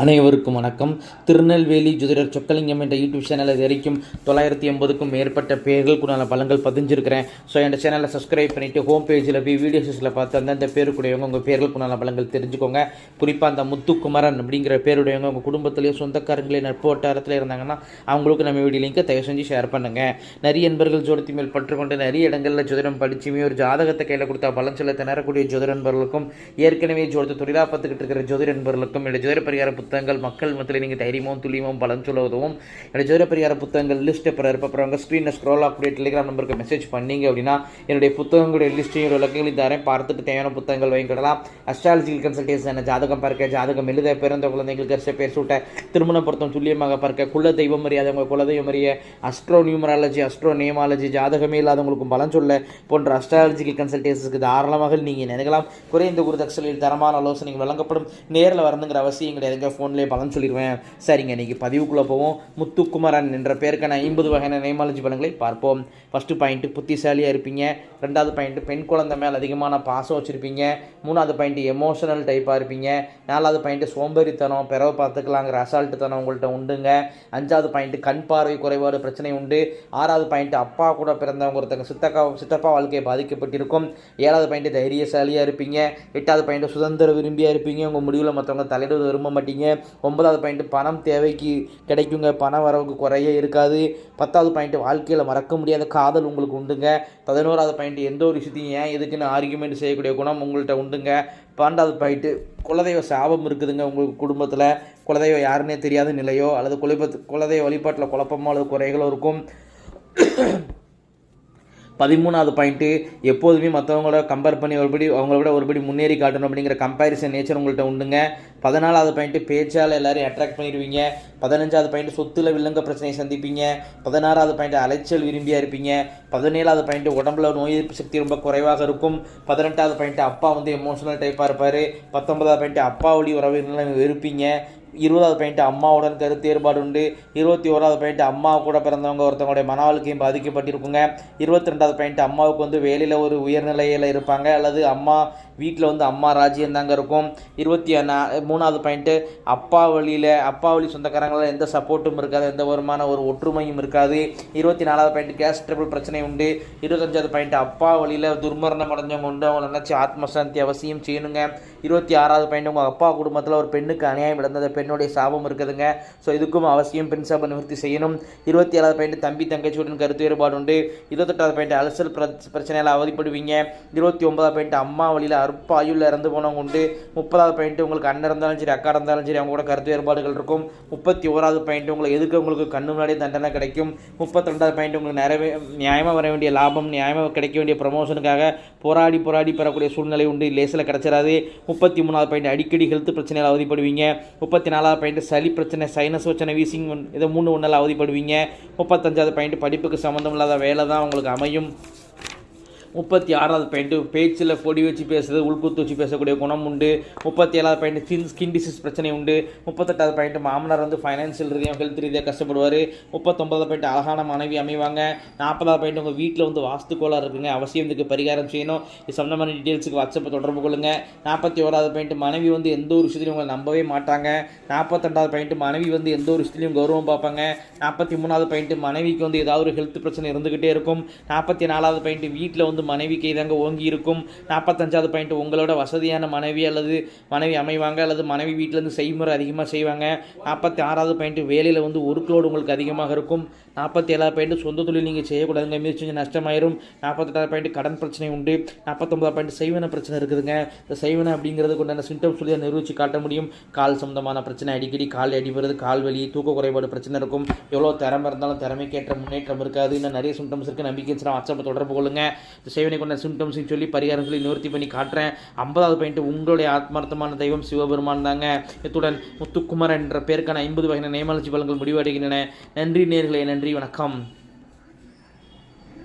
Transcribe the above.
அனைவருக்கும் வணக்கம். திருநெல்வேலி ஜோதிடர் சொக்கலிங்கம் என்ற யூடியூப் சேனல் இது வரைக்கும் தொள்ளாயிரத்தி எண்பதுக்கும் மேற்பட்ட பேர்களுக்குண்டான பலங்கள் பதிஞ்சிருக்கிறேன். ஸோ என் சேனலை சப்ஸ்கிரைப் பண்ணிவிட்டு ஹோம் பேஜில் போய் வீடியோஸில் பார்த்து அந்தந்த பேருக்குடையவங்க உங்கள் பேர்களுக்குண்டான பலங்கள் தெரிஞ்சுக்கோங்க. குறிப்பாக அந்த முத்துக்குமரன் அப்படிங்கிற பேருடையவங்க உங்கள் குடும்பத்திலேயே சொந்தக்காரங்களே நட்பு வட்டாரத்தில் இருந்தாங்கன்னா அவங்களுக்கு நம்ம வீடியோ லிங்கை தயவு செஞ்சு ஷேர் பண்ணுங்கள் நிறைய நண்பர்கள் ஜோடத்தி மேல் பற்றுக்கொண்டு நிறைய இடங்களில் ஜோதிடம் படிச்சுமே ஒரு ஜாதகத்தை கையில் கொடுத்தா பலன் சொல்ல திணறக்கூடிய ஜோதிட நண்பர்களுக்கும் ஏற்கனவே ஜோதிட தொழிலாக பார்த்துக்கிட்டு இருக்கிற ஜோதிட நண்பர்களுக்கும் இல்லை ஜோதிட பரிகாரம் புத்தகங்கள் மக்கள் மத்தியில் நீங்கள் தைரியமும் துல்லியமும் பலன் சொல்ல உதவும் என்னுடைய ஜோதிட புத்தகங்கள் லிஸ்ட் அப்புறம் இருப்பவங்க ஸ்க்ரீனில் ஸ்க்ரோல் ஆகக்கூடிய டெலிகிராம் நம்பருக்கு மெசேஜ் பண்ணீங்க அப்படின்னா என்னுடைய புத்தகங்களுடைய லிஸ்ட்டையும் விளக்கங்களையும் தரேன் பார்த்துட்டு தேவையான புத்தகங்கள் வாங்கிக்கிடலாம் அஸ்ட்ராலஜிக்கல் கன்சல்டேஷன் ஜாதகம் பார்க்க ஜாதகம் எழுத பிறந்த குழந்தைங்களுக்கு கரிச பேர் சூட்ட திருமண பொருத்தம் துல்லியமாக பார்க்க குல தெய்வம் அறியாதவங்க குலதெய்வம் அறிய அஸ்ட்ரோ நியூமராலஜி அஸ்ட்ரோ நியமாலஜி ஜாதகமே இல்லாதவங்களுக்கும் பலன் சொல்ல போன்ற அஸ்ட்ராலஜிக்கல் கன்சல்டேஷனுக்கு தாராளமாக நீங்கள் நினைக்கலாம் குறைந்த குருதக்ஷலில் தரமான ஆலோசனைகள் வழங்கப்படும். நேரில் வரணுங்கிற அவசியம் கிடையாதுங்க ஃபோன்லேயே பலன் சொல்லிடுவேன் சரிங்க இன்றைக்கி பதிவுக்குள்ளே போவோம். முத்துக்குமரன் என்ற பேருக்கான ஐம்பது வகையான நேமாலஜி பலன்களை பார்ப்போம். ஃபஸ்ட்டு பாயிண்ட்டு புத்திசாலியாக இருப்பீங்க. ரெண்டாவது பாயிண்ட்டு பெண் குழந்தை மேலே அதிகமான பாசம் வச்சுருப்பீங்க. மூணாவது பாயிண்ட்டு எமோஷனல் டைப்பாக இருப்பீங்க. நாலாவது பாயிண்ட்டு சோம்பேறித்தனம் பிறவை பார்த்துக்கலாங்கிற அசால்ட்டுத்தனம் உங்கள்கிட்ட உண்டுங்க. அஞ்சாவது பாயிண்ட்டு கண் பார்வை குறைபாடு பிரச்சனை உண்டு. ஆறாவது பாயிண்ட்டு அப்பா கூட பிறந்தவங்க ஒருத்தங்க சித்தக்கா சித்தப்பா வாழ்க்கையை பாதிக்கப்பட்டிருக்கும். ஏழாவது பாயிண்ட்டு தைரியசாலியாக இருப்பீங்க. எட்டாவது பாயிண்ட்டு சுதந்திர விரும்பியாக இருப்பீங்க. உங்கள் முடிவில் மற்றவங்க தலையிடுவது விரும்ப மாட்டீங்க. ஒன்பதாவது பாயிண்ட்டு பணம் தேவைக்கு கிடைக்குங்க. பண வரவுக்கு குறைய இருக்காது. பத்தாவது பாயிண்ட்டு வாழ்க்கையில் மறக்க முடியாத காதல் உங்களுக்கு உண்டுங்க. பதினோராவது பாயிண்ட்டு எந்த ஒரு விஷயத்தையும் ஏன் எதுக்குன்னு ஆர்குமெண்ட் செய்யக்கூடிய குணம் உங்கள்கிட்ட உண்டுங்க. பன்னெண்டாவது பாயிண்ட்டு குலதெய்வ சாபம் இருக்குதுங்க உங்களுக்கு குடும்பத்தில். குலதெய்வம் யாருன்னே தெரியாத நிலையோ அல்லது குலபத்து குலதெய்வ வழிபாட்டில் குழப்பமோ அல்லது குறைகளோ இருக்கும். பதிமூணாவது பாயிண்ட்டு எப்போதுமே மற்றவங்களோட கம்பேர் பண்ணி ஒருபடி அவங்கள விட ஒருபடி முன்னேறி காட்டணும் அப்படிங்கிற கம்பேரிசன் நேச்சர் உங்கள்கிட்ட உண்டுங்க. பதினாலாவது பாயிண்ட்டு பேச்சால் எல்லாரையும் அட்ராக்ட் பண்ணிடுவீங்க. பதினஞ்சாவது பாயிண்ட் சொத்துல வில்லங்க பிரச்சனையை சந்திப்பீங்க. பதினாறாவது பாயிண்ட் அலைச்சல் விரும்பியாக இருப்பீங்க. பதினேழாவது பாயிண்ட் உடம்புல நோய் எதிர்ப்பு சக்தி ரொம்ப குறைவாக இருக்கும். பதினெட்டாவது பாயிண்ட் அப்பா வந்து எமோஷனல் டைப்பாக இருப்பார். பத்தொன்பதாவது பாயிண்ட் அப்பா வழி உறவினர்களை வெறுப்பீங்க. இருபதாவது பாயிண்ட் அம்மாவுடன் கருத்து ஏற்பாடு உண்டு. இருபத்தி ஓராவது பாயிண்ட் அம்மா கூட பிறந்தவங்க ஒருத்தவங்களுடைய மன வாழ்க்கையும் பாதிக்கப்பட்டிருக்குங்க. இருபத்தி ரெண்டாவது பாயிண்ட் அம்மாவுக்கு வந்து வேலையில் ஒரு உயர்நிலையில் இருப்பாங்க. அல்லது அம்மா வீட்டில் வந்து அம்மா ராஜ்யம் தாங்க இருக்கும். இருபத்தி மூணாவது பாயிண்ட்டு அப்பா வழியில் அப்பா வழி சொந்தக்காரங்களால் எந்த சப்போர்ட்டும் இருக்காது எந்த வருமான ஒரு ஒற்றுமையும் இருக்காது. இருபத்தி நாலாவது பாயிண்ட் கேஸ் ட்ரபிள் பிரச்சனை உண்டு. இருபத்தஞ்சாவது பாயிண்ட் அப்பா வழியில் துர்மரணம் அடைஞ்சவங்க உண்டு. அவங்க நினச்சி ஆத்மசாந்தி அவசியம் செய்யணுங்க. இருபத்தி ஆறாவது பாயிண்ட் உங்கள் அப்பா குடும்பத்தில் ஒரு பெண்ணுக்கு அநியாயம் இழந்தது பெண்ணுடைய சாபம் இருக்குதுங்க. ஸோ இதுக்கும் அவசியம் பெண் சாபம் நிவர்த்தி செய்யணும். இருபத்தி ஏழாவது பாயிண்ட் தம்பி தங்கச்சியுடன் கருத்து வேறுபாடு உண்டு. இருபத்தெட்டாவது பாயிண்ட் அலசல் பிரச்சனையால் அவதிப்படுவீங்க. இருபத்தி ஒன்பதாவது பாயிண்ட் அம்மா வழியில் ஆயுளில் இறந்து போனவங்க உண்டு. முப்பதாவது பாயிண்ட் உங்களுக்கு அண்ணன் இருந்தாலும் சரி அக்கா இருந்தாலும் சரி அவங்க கூட கருத்து வேறுபாடுகள் இருக்கும். முப்பத்தி ஓராவது பாயிண்ட் உங்களுக்கு எதுக்கு உங்களுக்கு கண்ணு முன்னாடியே தண்டனை கிடைக்கும்? முப்பத்தி ரெண்டாவது பாயிண்ட் உங்களுக்கு நிறைவே நியாயமாக வர வேண்டிய லாபம் நியாயமாக கிடைக்க வேண்டிய ப்ரமோஷனுக்காக போராடி போராடி பெறக்கூடிய சூழ்நிலை உண்டு. லேசில் கிடச்சிடாது முப்பத்தி மூணாவது பாயிண்ட் அடிக்கடி ஹெல்த் பிரச்சனையில் அவதிப்படுவீங்க. முப்பத்தி நாலாவது பாயிண்ட் சளி பிரச்சனை சைனஸ் பிரச்சனை வீசிங் இதை மூணு ஒன்றில் அவதிப்படுவீங்க. முப்பத்தஞ்சாவது பாயிண்ட் படிப்புக்கு சம்மந்தம் இல்லாத வேலை தான் உங்களுக்கு அமையும். முப்பத்தி ஆறாவது பாயிண்ட்டு பேச்சில் பொடி வச்சு பேசுறது உள்குத்து வச்சு பேசக்கூடிய குணம் உண்டு. முப்பத்தி ஏழாவது பாயிண்ட் ஸ்கின் ஸ்கின் டிசீஸ் பிரச்சனை உண்டு. முப்பத்தெட்டாவது பாயிண்ட் மாமனார் வந்து ஃபைனான்சியல் ரீதியாக ஹெல்த் ரீதியாக கஷ்டப்படுவார். முப்பத்தொம்பதாவது பாயிண்ட் அழகான மனைவி அமைவாங்க. நாற்பதாவது பாயிண்ட் உங்கள் வீட்டில் வந்து வாஸ்துக்கோளாக இருக்குங்க. அவசியம் இதுக்கு பரிகாரம் செய்யணும். இது சம்மந்தமான டீட்டெயில்ஸுக்கு வாட்ஸ்அப்பை தொடர்பு கொள்ளுங்கள் நாற்பத்தி ஓராவது பாயிண்ட் மனைவி வந்து எந்த ஒரு விஷயத்துலையும் உங்களை நம்பவே மாட்டாங்க. நாற்பத்தெண்டாவது பாயிண்ட் மனைவி வந்து எந்த ஒரு விஷயத்துலையும் கௌரவம் பார்ப்பாங்க. நாற்பத்தி மூணாவது பாயிண்ட் மனைவிக்கு வந்து ஏதாவது ஒரு ஹெல்த் பிரச்சனை இருந்துக்கிட்டே இருக்கும். நாற்பத்தி நாலாவது பாயிண்ட் வீட்டில் வந்து மனைவிக்கு கைதாங்க ஓங்கி இருக்கும். நாற்பத்தஞ்சாவது பாயிண்ட் உங்களோட வசதியான மனைவி அல்லது மனைவி அமைவாங்க அல்லது மனைவி வீட்டிலேருந்து செய்முறை அதிகமாக செய்வாங்க. நாற்பத்தி ஆறாவது பாயிண்ட் வேலையில் வந்து ஒர்க்லோடு உங்களுக்கு அதிகமாக இருக்கும். நாற்பத்தி ஏழாவது பாயிண்ட் சொந்த தொழில் நீங்கள் செய்யக்கூடாதுங்க. முயற்சி செஞ்சு நஷ்டமாயிரும். நாற்பத்தெட்டாவது பாயிண்ட் கடன் பிரச்சனை உண்டு. நாற்பத்தொம்பதாவது பாயிண்ட் செய்வன பிரச்சனை இருக்குதுங்க. இந்த செய்வன அப்படிங்கிறது உண்டான சிம்டம்ஸ் சொல்லி நிரூபித்து காட்ட முடியும். கால் சம்பந்தமான பிரச்சனை அடிக்கடி கால் அடிபடுறது கால் வலி தூக்க குறைபாடு பிரச்சனை இருக்கும். எவ்வளோ திறமை இருந்தாலும் திறமைக்கேற்ற முன்னேற்றம் இருக்காது. இன்னும் நிறைய சிம்டம்ஸ் இருக்குது நம்பிக்கை இருந்துச்சுன்னா தொடர்பு கொள்ளுங்க. சேவனை கொண்ட சிம்டம்ஸையும் சொல்லி பரிகாரம் சொல்லி நிவர்த்தி பண்ணி காட்டுறேன். ஐம்பதாவது பாயிண்ட் உங்களுடைய ஆத்மார்த்தமான தெய்வம் சிவபெருமான் தாங்க. இத்துடன் முத்துக்குமரன் என்ற பேருக்கான ஐம்பது வகையான நேமாலஜி பலன்கள் முடிவடைகின்றன. நன்றி நேர்களே நன்றி வணக்கம்.